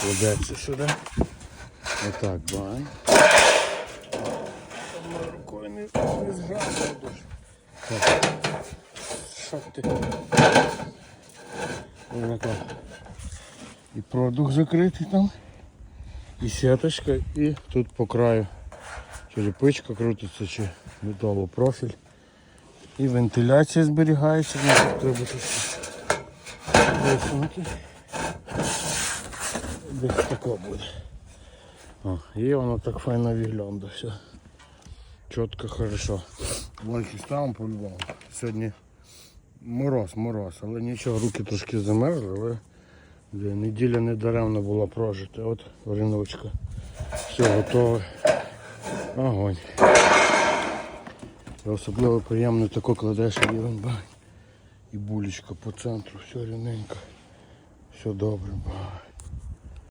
кладеться сюди. Отак, бай. Рукою не, дуже. Так. Що ти? І продукт закритий там. І сіточка, і тут по краю черепичка крутиться чи металопрофіль. І вентиляція зберігається, треба щось висунути. Десь тако буде. О, і воно так файно виглядає все. Чітко, хорошо. Лайки ставимо по-любому. Сьогодні мороз, мороз, але нічого, руки трошки замерзли, але де, неділя не даремно була прожита. От риночка. Все готове. Огонь. Особливо приємно тако кладеш і. І булечка по центру, все рівненько. Все добре, бай.